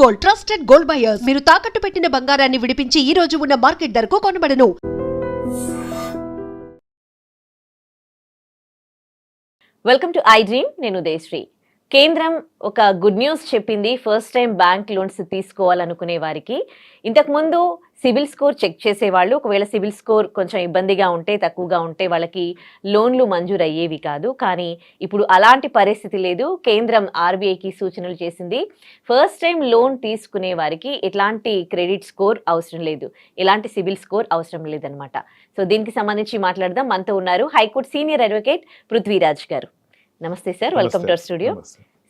Gold trusted gold buyers మీరు తాకట్టు పెట్టిన బంగారాన్ని విడిపించి ఈ రోజు ఉన్న మార్కెట్ ధరకు కొనబడను. వెల్కమ్ టు ఐ డ్రీమ్ నేను ఉదయశ్రీ. కేంద్రం ఒక గుడ్ న్యూస్ చెప్పింది. ఫస్ట్ టైం బ్యాంక్ లోన్స్ తీసుకోవాలనుకునే వారికి. ఇంతకు ముందు సిబిల్ స్కోర్ చెక్ చేసేవాళ్ళు. ఒకవేళ సిబిల్ స్కోర్ కొంచెం ఇబ్బందిగా ఉంటే తక్కువగా ఉంటే వాళ్ళకి లోన్లు మంజూరు అయ్యేవి కాదు. కానీ ఇప్పుడు అలాంటి పరిస్థితి లేదు. కేంద్రం ఆర్బీఐకి సూచనలు చేసింది. ఫస్ట్ టైం లోన్ తీసుకునే వారికి ఎట్లాంటి క్రెడిట్ స్కోర్ అవసరం లేదు. ఎలాంటి సిబిల్ స్కోర్ అవసరం లేదనమాట సో దీనికి సంబంధించి మాట్లాడదాం. మనతో ఉన్నారు హైకోర్టు సీనియర్ అడ్వకేట్ పృథ్వీరాజ్ గారు. నమస్తే sir. Welcome to our studio.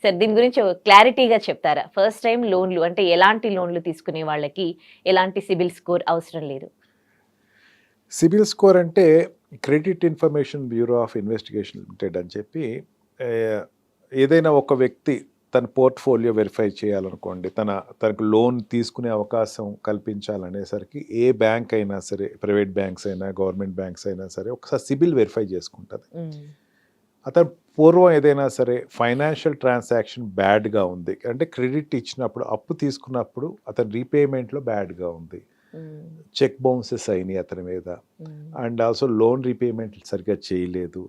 Sir దీని గురించి క్లారిటీగా చెప్తారా? ఫస్ట్ టైం లోన్లు అంటే ఎలాంటి లోన్లు తీసుకునే వాళ్ళకి ఎలాంటి సిబిల్ స్కోర్ అవసరం లేదు? సిబిల్ స్కోర్ అంటే credit information bureau of investigation limited అని చెప్పి ఏదైనా ఒక వ్యక్తి తన పోర్ట్ఫోలియో వెరిఫై చేయాలనుకోండి తన తనకు లోన్ తీసుకునే అవకాశం కల్పించాలనేసరికి ఏ బ్యాంక్ అయినా సరే ప్రైవేట్ బ్యాంక్స్ అయినా గవర్నమెంట్ బ్యాంక్స్ అయినా సరే ఒకసారి సిబిల్ వెరిఫై చేసుకుంటుంది. అతను పూర్వం ఏదైనా సరే ఫైనాన్షియల్ ట్రాన్సాక్షన్ బ్యాడ్గా ఉంది. అంటే క్రెడిట్ ఇచ్చినప్పుడు అప్పు తీసుకున్నప్పుడు అతని రీపేమెంట్లో బ్యాడ్గా ఉంది. చెక్ బౌన్సెస్ అయినాయి అతని మీద. అండ్ ఆల్సో లోన్ రీపేమెంట్ సరిగ్గా చేయలేదు.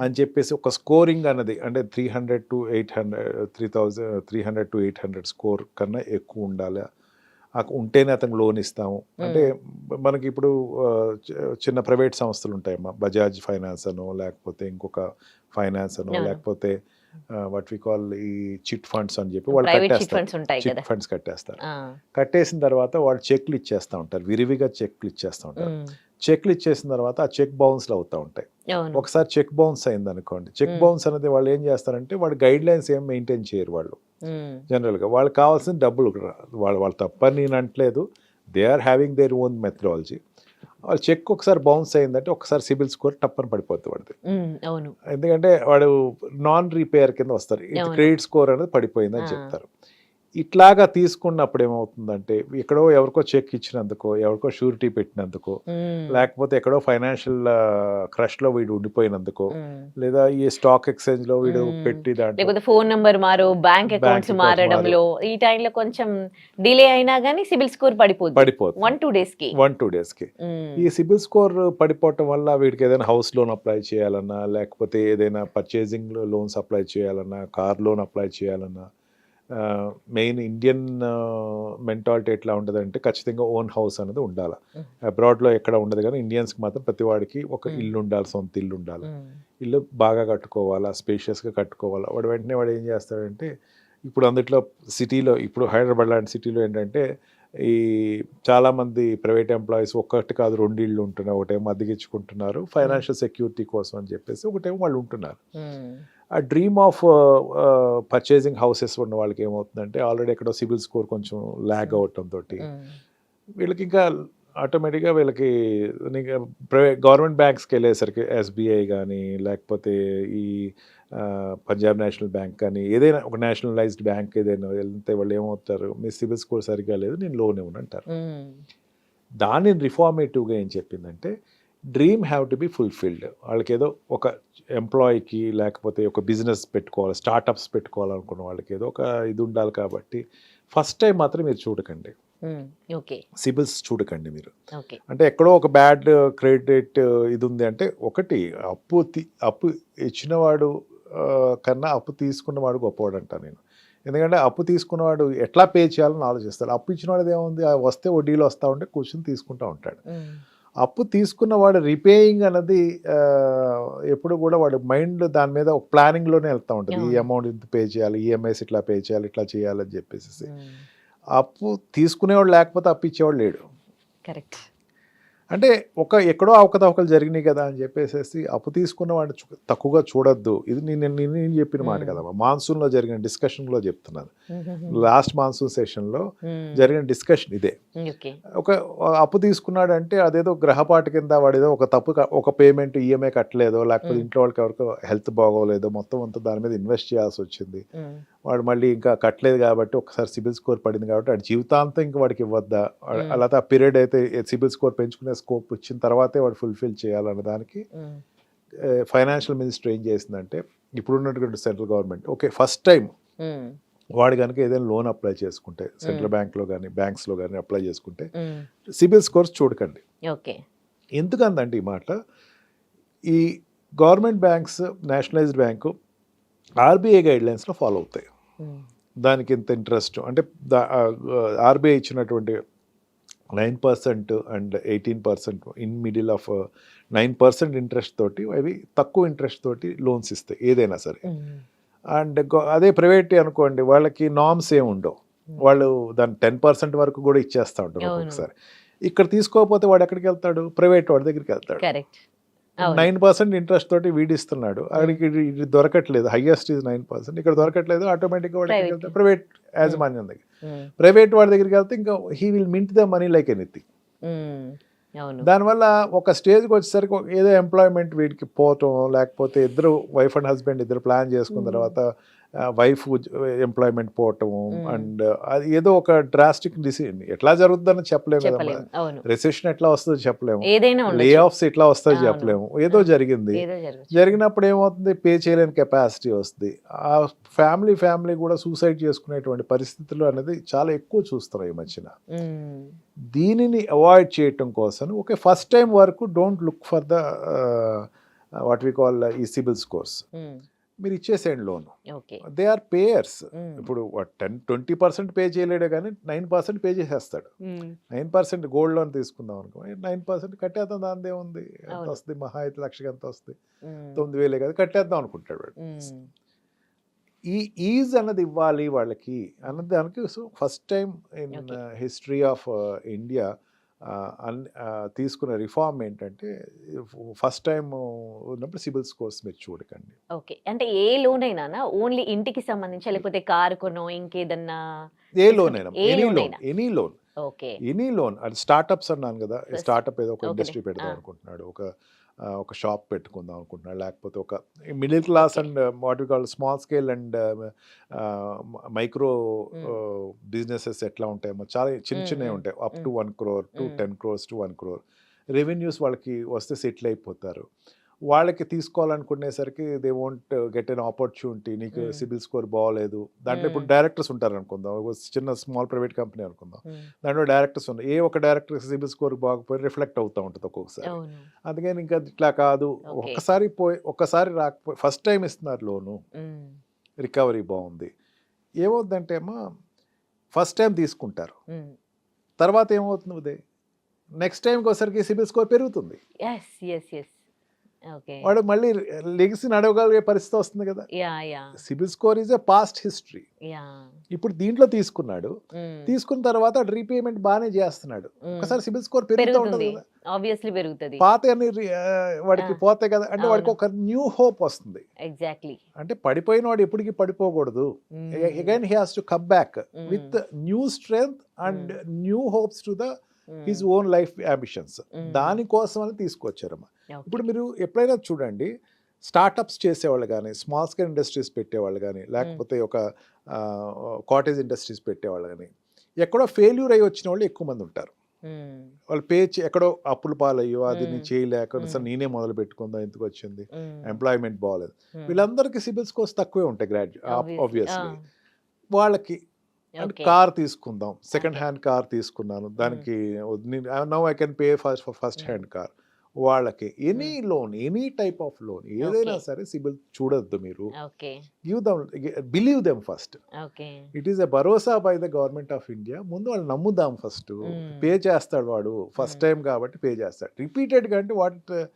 అని చెప్పేసి ఒక స్కోరింగ్ అన్నది అంటే three hundred to eight hundred three thousand three hundred to eight hundred score కన్నా ఎక్కువ ఉండాలి. ఉంటేనే అతనికి లోన్ ఇస్తాము. అంటే మనకి ఇప్పుడు చిన్న ప్రైవేట్ సంస్థలు ఉంటాయమ్మా. బజాజ్ ఫైనాన్స్ అనో లేకపోతే ఇంకొక ఫైనాన్స్ అనో. లేకపోతే వాట్ వి కాల్ ఈ చిట్ ఫండ్స్ అని చెప్పి వాళ్ళు కట్టేస్తారు. చిట్ ఫండ్స్ కట్టేస్తారు. కట్టేసిన తర్వాత వాళ్ళు చెక్లు ఇచ్చేస్తూ ఉంటారు. విరివిగా చెక్లు ఇచ్చేస్తూ ఉంటారు. చెక్లు ఇచ్చేసిన తర్వాత ఆ చెక్ బౌన్స్లు అవుతూ ఉంటాయి. ఒకసారి చెక్ బౌన్స్ అయింది అనుకోండి చెక్. బౌన్స్ అనేది వాళ్ళు ఏం చేస్తారంటే వాళ్ళు గైడ్ లైన్స్ ఏం మెయింటైన్ చేయరు వాళ్ళు. జనరల్గా వాళ్ళకి కావాల్సిన డబ్బులు వాళ్ళు వాళ్ళు తప్పని నేను అంటలేదు. They are having their own methodology. వాళ్ళు చెక్ ఒకసారి బౌన్స్ అయిందంటే ఒకసారి సిబిల్ స్కోర్ టప్పని పడిపోతుంది వాడిది ఎందుకంటే వాడు నాన్ రిపేర్ కింద వస్తారు. క్రెడిట్ స్కోర్ అనేది పడిపోయిందని. చెప్తారు ఇట్లాగా తీసుకున్నప్పుడు ఏమవుతుందంటే ఎక్కడో ఎవరికో చెక్ ఇచ్చినందుకో ఎవరికో షూరిటీ పెట్టినందుకో లేకపోతే ఎక్కడో ఫైనాన్షియల్ క్రష్లో వీడు ఉండిపోయినందుకో. లేదా ఈ స్టాక్ ఎక్స్చేంజ్లో వీడు. పెట్టి దాంట్లో లేకపోతే ఫోన్ నంబర్ మారు బ్యాంక్ అకౌంట్స్ మారడంలో ఈ టైంలో కొంచెం డిలే అయినా కానీ సిబిల్ స్కోర్ పడిపోతుంది పడిపోతుంది వన్ టూ డేస్కి వన్ టూ డేస్కి ఈ సిబిల్ స్కోర్ పడిపోవటం వల్ల వీడికి ఏదైనా హౌస్ లోన్ అప్లై చేయాలన్నా లేకపోతే ఏదైనా పర్చేసింగ్ లోన్స్ అప్లై చేయాలన్నా కార్ లోన్ అప్లై చేయాలన్నా మెయిన్ ఇండియన్ మెంటాలిటీ ఎట్లా ఉంటుందంటే ఖచ్చితంగా ఓన్ హౌస్ అనేది ఉండాలి. అబ్రాడ్లో ఎక్కడ ఉండదు కానీ ఇండియన్స్కి మాత్రం ప్రతి వాడికి ఒక. ఇల్లు ఉండాలి సొంత ఇల్లు ఉండాలి ఇల్లు బాగా కట్టుకోవాలా స్పేషియస్గా కట్టుకోవాలా వాడు వెంటనే వాడు ఏం చేస్తాడంటే ఇప్పుడు అందుట్లో సిటీలో ఇప్పుడు హైదరాబాద్ లాంటి సిటీలో ఏంటంటే ఈ చాలామంది ప్రైవేట్ ఎంప్లాయీస్ ఒక్కటి కాదు రెండు ఇళ్ళు ఉంటున్నారు ఒకటేమో అద్దెకిచ్చుకుంటున్నారు ఫైనాన్షియల్ సెక్యూరిటీ కోసం అని చెప్పేసి ఒకటేమో వాళ్ళు ఉంటున్నారు. ఆ డ్రీమ్ ఆఫ్ పర్చేసింగ్ హౌసెస్ ఉన్న వాళ్ళకి ఏమవుతుందంటే ఆల్రెడీ ఎక్కడో సిబిల్ స్కోర్ కొంచెం ల్యాగ్ అవటంతో ఉమ్, వీళ్ళకి ఇంకా ఆటోమేటిక్గా వీళ్ళకి ప్రైవేట్ గవర్నమెంట్ బ్యాంక్స్కి వెళ్ళేసరికి ఎస్బీఐ కానీ లేకపోతే ఈ పంజాబ్ నేషనల్ బ్యాంక్ కానీ ఏదైనా ఒక నేషనలైజ్డ్ బ్యాంక్ ఏదైనా వెళ్తే వాళ్ళు ఏమవుతారు? మీ సిబిల్ స్కోర్ సరిగ్గా లేదు నేను లోన్ ఇవ్వను అంటారు. ఉమ్, దాన్ని రిఫార్మేటివ్గా ఏం చెప్పిందంటే dream have to be fulfilled. వాళ్ళకి ఏదో ఒక ఎంప్లాయీకి లేకపోతే ఒక బిజినెస్ పెట్టుకోవాలి స్టార్టప్స్ పెట్టుకోవాలనుకున్న వాళ్ళకి ఏదో ఒక ఇది ఉండాలి కాబట్టి ఫస్ట్ టైం మాత్రం మీరు చూడకండి. సిబిల్స్ చూడకండి మీరు. అంటే ఎక్కడో ఒక బ్యాడ్ క్రెడిట్ ఇది ఉంది అంటే ఒకటి అప్పు అప్పు ఇచ్చినవాడు కన్నా అప్పు తీసుకున్నవాడు గొప్పవాడు అంట నేను. ఎందుకంటే అప్పు తీసుకున్నవాడు ఎట్లా పే చేయాలని ఆలోచిస్తాడు. అప్పు ఇచ్చినవాడు ఏముంది? వస్తే వడ్డీలు వస్తూ ఉంటే కూర్చొని తీసుకుంటూ ఉంటాడు. అప్పు తీసుకున్నవాడు రిపేయింగ్ అన్నది ఆ, ఎప్పుడు కూడా వాడు మైండ్ దాని మీద ఒక ప్లానింగ్లోనే వెళ్తూ ఉంటుంది. ఈ. అమౌంట్ ఇంత పే చేయాలి ఈఎంఐస్ ఇట్లా పే చేయాలి ఇట్లా చేయాలని చెప్పేసి అప్పు తీసుకునేవాడు లేకపోతే అప్పు ఇచ్చేవాడు లేడు. కరెక్ట్ అంటే ఒక ఎక్కడో అవకతవకలు జరిగినాయి కదా అని చెప్పేసి అప్పు తీసుకున్న వాడిని తక్కువగా చూడొద్దు. ఇది నేను నేను చెప్పిన మాట Hmm. కదా మాన్సూన్లో జరిగిన డిస్కషన్లో చెప్తున్నాను. ఉమ్, లాస్ట్ మాన్సూన్ సెషన్లో ఉమ్, జరిగిన డిస్కషన్ ఇదే. ఒక అప్పు తీసుకున్నాడు అంటే అదేదో గ్రహపాటు కింద వాడేదో ఒక తప్పు ఒక పేమెంట్ ఈఎంఐ కట్టలేదో లేకపోతే Hmm. ఇంట్లో వాళ్ళకి ఎవరికో హెల్త్ బాగోలేదో మొత్తం అంతా దాని మీద ఇన్వెస్ట్ చేయాల్సి వచ్చింది. వాడు మళ్ళీ ఇంకా కట్టలేదు కాబట్టి ఒకసారి సిబిల్ స్కోర్ పడింది కాబట్టి వాడి జీవితాంతం ఇంకా వాడికి ఇవ్వద్దా? వాడు- Hmm. అలా ఆ పీరియడ్ అయితే సిబిల్ స్కోర్ పెంచుకునే స్కోప్ వచ్చిన తర్వాతే వాడు ఫుల్ఫిల్ చేయాలన్న దానికి ఫైనాన్షియల్ మినిస్టర్ ఏం చేసిందంటే ఇప్పుడు ఉన్నటువంటి central government okay first time వాడు కనుక ఏదైనా లోన్ అప్లై చేసుకుంటే సెంట్రల్ బ్యాంక్లో కానీ బ్యాంక్స్లో కానీ అప్లై చేసుకుంటే. సిబిల్ స్కోర్స్ చూడకండి. ఓకే. ఎందుకందంటే ఈ మాట ఈ government banks nationalised bank RBI గైడ్లైన్స్లో follow అవుతాయి. దానికి ఇంత ఇంట్రెస్ట్ అంటే ఆర్బీఐ ఇచ్చినటువంటి nine percent and eighteen percent in middle of nine percent interest తోటి అవి తక్కువ ఇంట్రెస్ట్ తోటి లోన్స్ ఇస్తాయి ఏదైనా సరే. అండ్ అదే ప్రైవేట్ అనుకోండి వాళ్ళకి నామ్స్ ఏమి ఉండవు. వాళ్ళు దాని టెన్ పర్సెంట్ వరకు కూడా ఇచ్చేస్తా ఉంటారు. ఒక్కొక్కసారి. ఇక్కడ తీసుకోకపోతే వాడు ఎక్కడికి వెళ్తాడు? ప్రైవేట్ వాడి దగ్గరికి వెళ్తాడు. నైన్ పర్సెంట్ ఇంట్రెస్ట్ తోటి వీడిస్తున్నాడు. అక్కడికి ఇది- దొరకట్లేదు. హైయెస్ట్ ఇది నైన్ పర్సెంట్. ఇక్కడ దొరకట్లేదు ఆటోమేటిక్గా వాడు ఎక్కడికి Private. వెళ్తాడు ప్రైవేట్ యాజమాన్యం దగ్గర. ప్రైవేట్ వాడి దగ్గరికి వెళ్తే ఇంకా he will mint the money like anything. దానివల్ల ఒక స్టేజ్కి వచ్చేసరికి ఏదో ఎంప్లాయ్మెంట్ వీడికి పోవటం లేకపోతే ఇద్దరు వైఫ్ అండ్ హస్బెండ్ ఇద్దరు ప్లాన్ చేసుకున్న తర్వాత వైఫ్ ఎంప్లాయ్మెంట్ పోవటము. అండ్ అది ఏదో ఒక డ్రాస్టిక్ డిసిజన్ ఎట్లా జరుగుతుందని చెప్పలేము కదా రెసెషన్ ఎట్లా వస్తుందో చెప్పలేము. లే. ఆఫ్స్ ఎట్లా వస్తుందో. చెప్పలేము. ఏదో జరిగింది. జరిగినప్పుడు ఏమవుతుంది? పే చేయలేని కెపాసిటీ వస్తుంది. ఆ ఫ్యామిలీ ఫ్యామిలీ కూడా సూసైడ్ చేసుకునేటువంటి పరిస్థితులు అనేది చాలా ఎక్కువ చూస్తున్నాం ఈ మధ్యన. దీనిని అవాయిడ్ చేయటం కోసం ఓకే ఫస్ట్ టైం వరకు don't look for the what we call ఈ సిబిల్ స్కోర్స్. మీరు ఇచ్చేసేయండి లోన్ దే ఆర్ పేయర్స్. ఇప్పుడు టెన్ ట్వంటీ పర్సెంట్ పే చేయలేడు కానీ నైన్ పర్సెంట్ పే చేసేస్తాడు. నైన్ పర్సెంట్ గోల్డ్ లోన్ తీసుకుందాం అనుకో నైన్ పర్సెంట్ కట్టేద్దాం దాని ఉంది ఎంత. వస్తుంది మహా అయితే లక్షకి ఎంత వస్తుంది మ్మ్. తొమ్మిది వేలే కదా కట్టేద్దాం అనుకుంటాడు వాడు. ఈ ఈజ్ అన్నది ఇవ్వాలి వాళ్ళకి అన్నది దానికి so first time in. History of India తీసుకున్న రిఫార్మ్ ఏంటంటే ఫస్ట్ టైం ఉన్నప్పుడు సిబిల్ స్కోర్స్ మీరు చూడకండి ఓకే అంటే ఏ లోన్ అయినా ఓన్లీ ఇంటికి సంబంధించి లేకపోతే కారు కొనో ఇంకేదన్నా ఏ లోన్ అయినా any loan. Any loan okay any loan అది స్టార్టప్స్ అన్నాను కదా Yes. స్టార్టప్ ఏదో ఒక. ఇండస్ట్రీ పెడదాం. అనుకుంటున్నాడు ఒక ఒక షాప్ పెట్టుకుందాం అనుకుంటున్నాడు లేకపోతే ఒక middle class and what call small scale and micro. Businesses ఎట్లా ఉంటాయేమో చాలా చిన్న చిన్నవి ఉంటాయి. Up to. One crore to. Ten crores to one crore. Revenues వాళ్ళకి వస్తే సెటిల్ అయిపోతారు. వాళ్ళకి తీసుకోవాలనుకునేసరికి they won't get an opportunity నీకు. సిబిల్ స్కోర్ బాగోలేదు. దాంట్లో ఇప్పుడు. డైరెక్టర్స్ ఉంటారు అనుకుందాం ఒక చిన్న స్మాల్ ప్రైవేట్ కంపెనీ అనుకుందాం. దాంట్లో డైరెక్టర్స్ ఉన్నాయి ఏ ఒక డైరెక్టర్ సిబిల్ స్కోర్ బాగుపోయి రిఫ్లెక్ట్ అవుతూ ఉంటుంది ఒక్కొక్కసారి. అందుకని ఇంకా ఇట్లా కాదు. ఒక్కసారి పోయి ఒక్కసారి రాకపోయి ఫస్ట్ టైం ఇస్తున్నారు లోను. రికవరీ బాగుంది. ఏమవుద్దంటే అమ్మా ఫస్ట్ టైం తీసుకుంటారు. తర్వాత ఏమవుతుంది? నెక్స్ట్ టైంకి వచ్చరికి సిబిల్ స్కోర్ పెరుగుతుంది. వాడు మళ్ళీ లెగిసి నడవగలిగే పరిస్థితి వస్తుంది కదా. CIBIL score is a past history. ఇప్పుడు దీంట్లో తీసుకున్నాడు. మ్మ్. తీసుకున్న తర్వాత రీపేమెంట్ బాగానే చేస్తున్నాడు. మ్మ్. ఒకసారి సిబిల్ స్కోర్ పెరుగుతూ ఉంటుంది ఆబ్వియస్లీ పెరుగుతుంది. పాత అన్ని వాడికి ఆ. పోతాయి కదా. అంటే వాడికి. ఒక న్యూ హోప్ వస్తుంది. ఎగ్జాక్ట్లీ అంటే పడిపోయిన వాడు ఎప్పటికీ పడిపోకూడదు. Again he has to come back Mm. With new strength and new hopes to the his own life ambitions Mm. దానికోసం అని తీసుకొచ్చారమ్మా. ఇప్పుడు మీరు ఎప్పుడైనా చూడండి స్టార్టప్స్ చేసేవాళ్ళు కానీ స్మాల్ స్కేల్ ఇండస్ట్రీస్ పెట్టేవాళ్ళు కానీ లేకపోతే ఒక కాటేజ్ ఇండస్ట్రీస్ పెట్టేవాళ్ళు కానీ ఎక్కడో ఫెయిల్యూర్ అయ్యి వచ్చిన వాళ్ళు ఎక్కువ మంది ఉంటారు. వాళ్ళు పే ఎక్కడో అప్పుల పాలయ్యో అది నేను. చేయలేక. సార్ నేనే మొదలు పెట్టుకుందాం ఎందుకు వచ్చింది? ఎంప్లాయ్మెంట్ బాగాలేదు వీళ్ళందరికీ సిబిల్ స్కోర్స్ తక్కువే ఉంటాయి గ్రాడ్యుయేట్ ఆబ్వియస్లీ వాళ్ళకి కార్ తీసుకుందాం. సెకండ్ హ్యాండ్ కార్ తీసుకున్నాను. దానికి now I can pay first for first Mm. Hand car. వాళ్ళకి any loan any type of loan ఏదైనా. సరే సిబిల్ చూడొద్దు మీరు. Give them believe them first it is a Bharosa by the government of India ముందు వాళ్ళు నమ్ముదాం ఫస్ట్. పే చేస్తాడు వాడు ఫస్ట్. టైం కాబట్టి పే చేస్తాడు. రిపీటెడ్ అంటే వాట్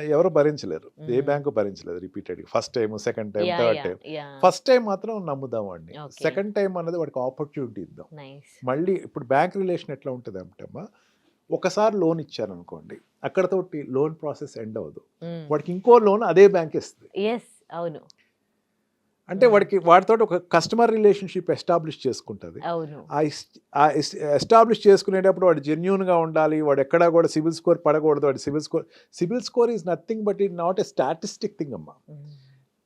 ఎవరు భరించలేరు. ఏ. Bank భరించలేదు repeated first time second time third time first time మాత్రం నమ్ముదాం వాడిని. సెకండ్ టైం అన్నది వాడికి ఆపర్చునిటీ ఇద్దాం. మళ్ళీ ఇప్పుడు బ్యాంక్ రిలేషన్ ఎట్లా ఉంటుంది అంటే అమ్మా ఒకసారి లోన్ ఇచ్చారనుకోండి అక్కడతోటి లోన్ ప్రాసెస్ ఎండ్ అవ్వదు. వాడికి ఇంకో లోన్ అదే బ్యాంక్ ఇస్తుంది. అవును. అంటే. వాడికి వాడితో ఒక కస్టమర్ రిలేషన్షిప్ ఎస్టాబ్లిష్ చేసుకుంటుంది. అవును. ఆ ఎస్టాబ్లిష్ చేసుకునేటప్పుడు వాడు జెన్యున్గా ఉండాలి వాడు ఎక్కడా కూడా సిబిల్ స్కోర్ పడకూడదు వాడి CIBIL score CIBIL score is nothing but it not a statistic thing అమ్మా.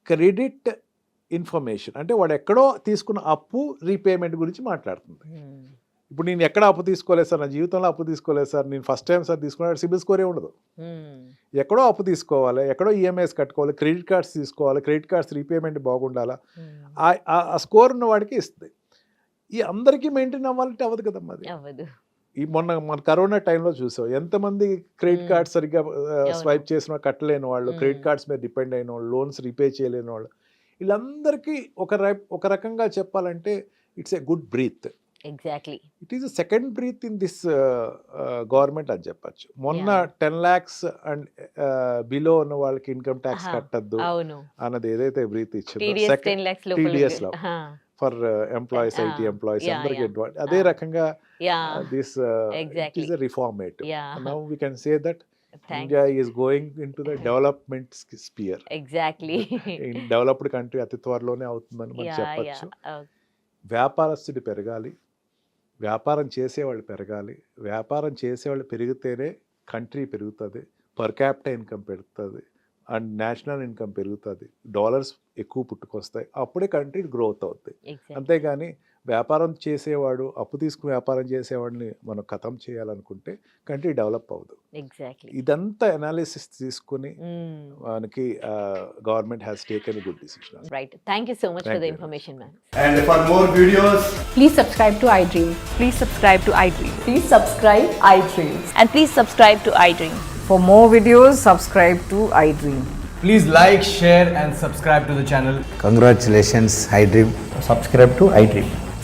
క్రెడిట్ ఇన్ఫర్మేషన్ అంటే వాడు ఎక్కడో తీసుకున్న అప్పు రీపేమెంట్ గురించి మాట్లాడుతుంది. ఇప్పుడు నేను ఎక్కడ అప్పు తీసుకోలేదు సార్ నా జీవితంలో అప్పు తీసుకోలేదు సార్. నేను ఫస్ట్ టైం సార్ తీసుకున్నాడు సిబిల్ స్కోరే ఉండదు. మ్మ్. ఎక్కడో అప్పు తీసుకోవాలి ఎక్కడో ఈఎంఐస్ కట్టుకోవాలి క్రెడిట్ కార్డ్స్ తీసుకోవాలి క్రెడిట్ కార్డ్స్ రీపేమెంట్ బాగుండాలా? మ్మ్. ఆ- స్కోర్ ఉన్న వాడికి ఇస్తుంది ఈ అందరికీ మెయింటైన్ అవ్వాలంటే అవ్వదు కదమ్మా అది. అవ్వదు. ఈ మొన్న మన కరోనా టైంలో చూసాం ఎంతమంది క్రెడిట్ మ్మ్. కార్డ్స్ సరిగ్గా స్వైప్ చేసిన కట్టలేని వాళ్ళు. క్రెడిట్ కార్డ్స్ మీద డిపెండ్ అయిన వాళ్ళు లోన్స్ రీపే చేయలేని వాళ్ళు. వీళ్ళందరికీ ఒక రై- ఒక రకంగా చెప్పాలంటే it's a good breath exactly it is second breath in this government అని చెప్పచ్చు. మొన్న. టెన్ ల్యాక్స్ అండ్ బిలో ఉన్న వాళ్ళకి ఇన్కమ్ ట్యాక్స్. కట్టద్దు అన్నది ఏదైతే బ్రీత్ టీడీఎస్ ఇచ్చిందో లాక్స్ TDS లో. ఫర్ ఎంప్లాయీస్ ఐటీ ఎంప్లాయీస్ అందరికి. అదే. రకంగా this. Is reform now we can say that India is going in to the development sphere exactly developed country అతి త్వరలోనే అవుతుందని మనం చెప్పచ్చు. వ్యాపారస్తుడు పెరగాలి. వ్యాపారం చేసేవాళ్ళు పెరగాలి. వ్యాపారం చేసేవాళ్ళు పెరిగితేనే కంట్రీ పెరుగుతుంది. పర్ క్యాపిటల్ ఇన్కమ్ పెరుగుతుంది. అండ్ నేషనల్ ఇన్కమ్ పెరుగుతుంది. డాలర్స్ ఎక్కువ పుట్టుకొస్తాయి. అప్పుడే కంట్రీ గ్రోత్ అవుతుంది అంతేగాని వ్యాపారం చేసేవాడు అప్పు తీసుకుని వ్యాపారం చేసేవాడిని మనం కథం చేయాలనుకుంటే కంట్రీ డెవలప్ అవ్వదు. ఎగ్జాక్ట్లీ. ఇదంతా అనాలిసిస్ తీసుకుని మనకి government has taken good decision right. Thank you so much for the information ma'am. And for more videos. Please subscribe to iDream. Please subscribe to iDream. Please subscribe iDream. And please subscribe to iDream. For more videos subscribe to iDream please like share and subscribe to the channel congratulations iDream subscribe to iDream